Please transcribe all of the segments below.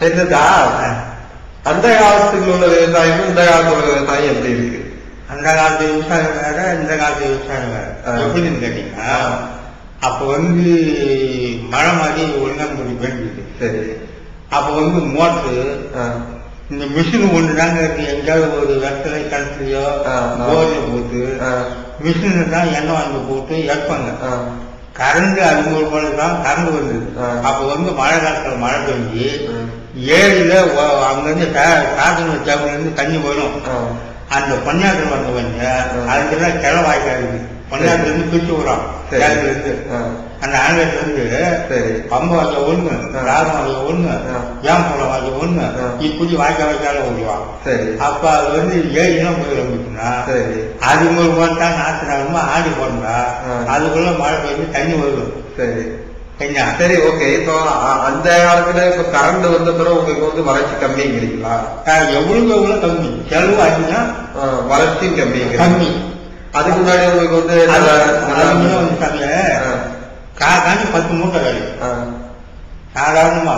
என்னதா அந்த காலத்துல உள்ள விவசாயமும் இந்த காலத்துல உள்ள விவசாயம் எப்படி இருக்கு அந்த காலத்து விவசாயம் வேற இந்த காலத்து விவசாயம் வேற. எப்படின்னு கேட்டீங்கன்னா அப்ப வந்து மழை மாதிரி ஒழுங்காங்குடி வேண்டியது சரி அப்ப வந்து மோட்ரு இந்த மிஷின் ஒன்று தாங்க இருக்கு எங்கேயாவது ஒரு வெத்தலை கிணத்துலையோ. போர்ல போட்டு மிஷின் தான் எண்ணெய் வாங்கி போட்டு எடுப்பாங்க ஆ, கரண்ட் அது ஒரு போல தான் கரண்ட் வந்தது. அப்ப வந்து மழை காலத்துல மழை பெஞ்சு ஏரியில அங்கிருந்து சேவல இருந்து தண்ணி வரும். அந்த பன்னாட்டு வந்த வந்து ஆ. அதுக்கெல்லாம் கிளை வாய்க்காது பன்னாட்டுல இருந்து விடுறான் சரி. சேலத்துல இருந்து அந்த இருந்து சரி. பம்பு வாய்க்க ஒண்ணு. ராகம் வாய்க்க ஒண்ணு. ஏம்பழம் வாய்க்க ஒண்ணு. இப்படி வாய்க்க வாய்க்கால ஓடுவான் சரி. அப்ப அது வந்து ஏரிலாம் போயிருந்துச்சுன்னா சரி. அது ஒரு போட்டா நாத்துனாலுமா ஆடி போட்டா ஆ. அதுக்குள்ள மழை பெய்ஞ்சு தண்ணி வரும் சரி. சரி ஓகே. இப்போ அந்த காலத்துல இப்ப கரண்ட் வந்த பிறகு உங்களுக்கு வந்து வறட்சி கம்மிங்கிறீங்களா? எவ்வளவு எவ்வளவு கம்மி? செலவு ஆச்சுன்னா வறட்சியும் கம்மிங்கிறீங்க. கம்மி. அதுக்கு முன்னாடி உங்களுக்கு வந்து வந்து ஆ, காக்காணி பத்து மூட்டை வேலை சாதாரணமா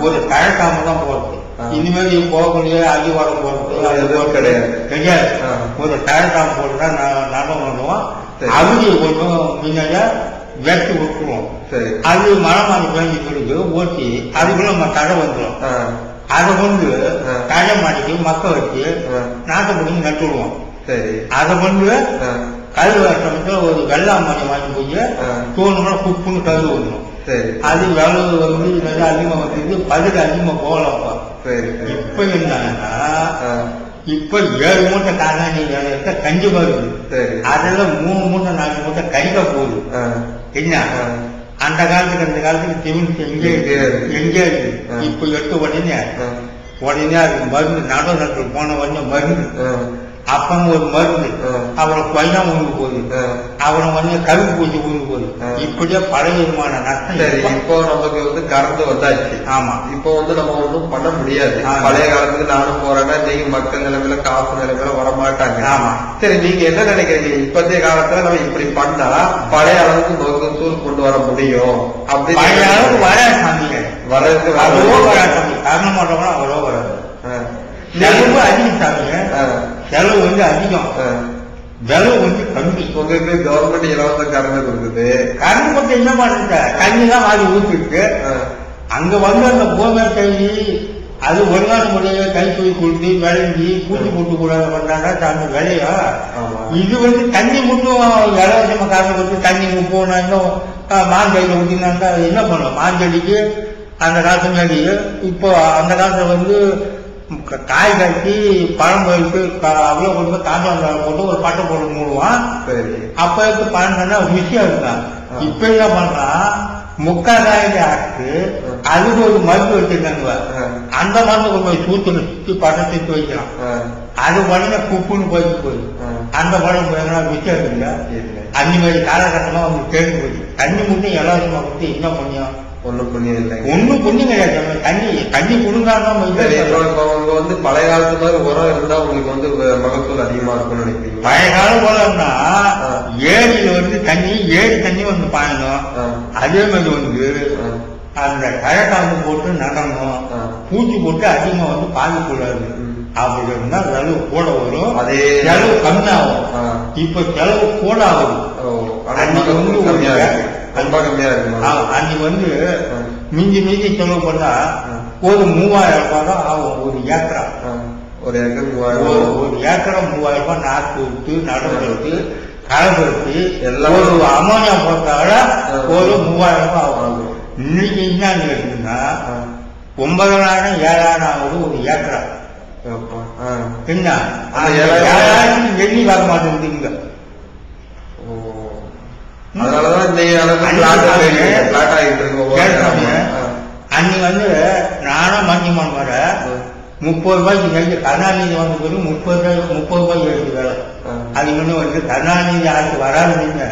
ஒரு தழக்காம தான் போறது. இனிமேல் இது போகக்கூடிய அடிவாரம் போறது. அது எதுவும் கிடையாது. கிடையாது. ஒரு தழக்காம போட்டுதான் நடம் பண்ணுவோம். அவங்க கொஞ்சம் முன்னாடியா வெட்டி விட்டுருவோம். அது மழை மாதிரி பேஞ்சு பிடிக்கு ஓட்டி அதுக்குள்ள நம்ம தடை வந்துடும் அதை கொண்டு. தடை மாட்டிக்கு மக்க வச்சு நாட்டை பிடிச்சி நட்டு விடுவோம். சரி. அதை கொண்டு கல் வருஷத்துல ஒரு வெள்ளாமணி வாங்கி போய் ஆ. தூணுனா குப்புன்னு கல் வந்துடும் சரி. அது விளவு வந்து நல்லா அதிகமா வந்து பதில் அதிகமா போகலப்பா சரி இப்ப என்னன்னா இப்ப ஏழு மூட்டை காணாணி வேலையிட்ட கஞ்சி வருது சரி. அதெல்லாம் மூணு மூட்டை நாலு மூட்டை கறிக்க போகுது. என்ன? அந்த காலத்துக்கு அந்த காலத்துக்கு டிவின்ஸ் எங்கே எங்கே இருக்கு? இப்ப எடுத்த உடனே உடனே அதுக்கு மருந்து நடு நட்டு போன உடனே மருந்து. அப்பன் ஒரு மருந்து. அப்புறம் கொய்யா உண்டு போகுது. அப்புறம் வந்து கருப்பு பூச்சி உண்டு போகுது. இப்படியே பழைய விதமான நஷ்டம் சரி இப்ப- நமக்கு வந்து கரண்ட் வந்தாச்சு ஆமா இப்போ வந்து நம்ம ஒண்ணும் பண்ண முடியாது. பழைய காலத்துக்கு நானும் போறேன்னா நீங்க மக்கள் நிலைமையில காசு நிலைமையில வர மாட்டாங்க ஆமா. சரி நீங்க என்ன நினைக்கிறீங்க இப்பத்திய காலத்துல நம்ம இப்படி பண்ணா பழைய அளவுக்கு மகசூல் கொண்டு வர முடியும் அப்படின்னு பழைய அளவுக்கு வர சாமிங்க வரதுக்கு அவ்வளோ வர- வராது காரணம் மாட்டோம்னா அவ்வளோ வராது. செலவு அதிகம் சாமிங்க. செலவு வந்து அதிகம். விலை வந்து கம்மி. உங்களுக்கு கவர்மெண்ட் இலவச கரண்ட் கொடுக்குது. கரண்ட் மட்டும் என்ன பண்ணுங்க தண்ணி தான் வாங்கி ஊற்றிருக்கு. அங்க வந்து அந்த போமே கழுவி அது ஒரு நாள் முடிய கை தூக்கி கொடுத்து விளைஞ்சி பூச்சி போட்டு கூட பண்ணாங்க விளையா ஆமா. இது வந்து தண்ணி மட்டும் இலவசமா காரணம் கொடுத்து தண்ணி போனாங்க மாஞ்செடியில் ஊற்றினாங்க என்ன பண்ணும்? மாஞ்செடிக்கு அந்த காலத்து முன்னாடி இப்போ அந்த காலத்துல வந்து காய் காய்ச்சி பழம் போயிட்டு அவ்வளோ கொண்டு போய் காண்டாந்தாள் போட்டு ஒரு பட்டை போட்டு மூடுவான் சரி அப்ப இருக்கு பழம் ருசியா இருக்கான் ஆ. இப்ப என்ன பண்றான் முக்கால் காய்க்கு ஆட்டு அதுக்கு ஒரு மருந்து வச்சிருக்காங்க. அந்த மருந்து கொண்டு போய் சூத்துல சுத்தி பழம் சுத்தி வைக்கிறான். அது உடனே குப்புன்னு போய் ஆ. அந்த பழம் போயிருந்தா ருசியா இருக்குல்ல இல்லை. அந்த மாதிரி காலகட்டமா வந்து தேடி போய் தண்ணி மட்டும் எல்லாருமா கொடுத்து என்ன பண்ணியும் ஒண்ணும் புண்ணியம் இல்லை ஒண்ணும் புண்ணியம் கிடையாது தண்ணி தண்ணி இப்போ உங்க வந்து பழைய காலத்து மாதிரி உரம் இருந்தா உங்களுக்கு வந்து மகசூல் அதிகமா இருக்கும்னு பழைய காலம் ஆ. ஏரியில வந்து தண்ணி ஏரி தண்ணி வந்து பாயணும். அதே மாதிரி வந்து. அந்த கழக்காம்பு போட்டு நடணும். பூச்சி போட்டு அதிகமா வந்து பாதிக்கூடாது. அப்படி இருந்தா செலவு கூட வரும் அதே செலவு கம்மியாகும். இப்ப செலவு கூட ஆனா அன்னைக்கு வந்து ரொம்ப கம்மியா இருக்கு. அன்னைக்கு வந்து. மிஞ்சி மிஞ்சி செலவு பண்ணா. ஒரு மூவாயிரம் ரூபாய் தான் ஆகும் ஒரு ஏக்கரா. ஒரு ஏக்கர் மூவாயிரம் ஒரு ஏக்கரா மூவாயிரம் ரூபாய் நாற்று விட்டு நடவு விட்டு களைபடுத்தி எல்லாம் ஒரு அமோனியா ஆ. ஒரு மூவாயிரம் ரூபாய் ஆகும். இன்னைக்கு என்ன இருக்குன்னா. ஒன்பதாயிரம் ஏழாயிரம் ஆகுது ஒரு ஏக்கரா. என்ன ஏழாயிரம் எண்ணி வர மாட்டேங்குதுங்க ஓ. அதனாலதான் இந்த அளவுக்கு அன்னைக்கு பிளாட் பாருங்க. பிளாட் ஆகிட்டு இருக்கு ஒவ்வொரு கேட்காம, இடமும். ஆ. அன்னைக்கு வந்து நானும் மஞ்சிமான் வர முப்பது ரூபாய்க்கு நெஞ்சு கருணாநிதி வந்த பிறகு முப்பது ரூபாய் முப்பது ரூபாய்க்கு எடுத்து வேலை. அது முன்ன வந்து கருணாநிதி ஆட்சி வராதுன்னு.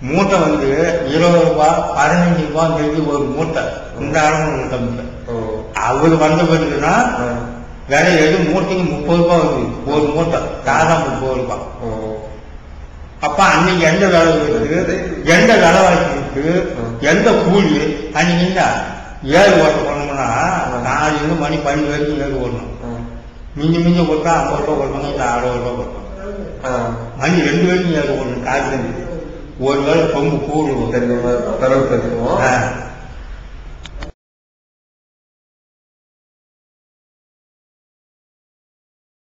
மூட்டை வந்து இருபது ரூபாய் பதினஞ்சு ரூபாய் நெஞ்சு ஒரு மூட்டை இந்த அளவு ஓ. அவர் வந்த பிறகுனா. விலை எது மூட்டைக்கு முப்பது ரூபாய் வருது ஒரு மூட்டை சாதா முப்பது ரூபாய். அப்ப அன்னைக்கு எந்த வேலை இருக்கு எந்த விலைவாசி இருக்கு ம். எந்த கூலி? அன்னைக்கு ஏழு ஓட்ட பண்ணோம்னா போட்டோம்னா நாலுலேருந்து மணி பன்னெண்டு வரைக்கும் ஏறு ஓடணும். மிஞ்சி மிஞ்சி கொடுத்தா ஐம்பது ரூபா கொடுப்பாங்க இல்லை அறுபது ரூபா கொடுப்பாங்க. மணி ரெண்டு வரைக்கும் ஏறு ஓடணும் காய்ச்சல் ஒரு வேளை கொம்பு கூடு. தரவு பேசுவோம் ஆ.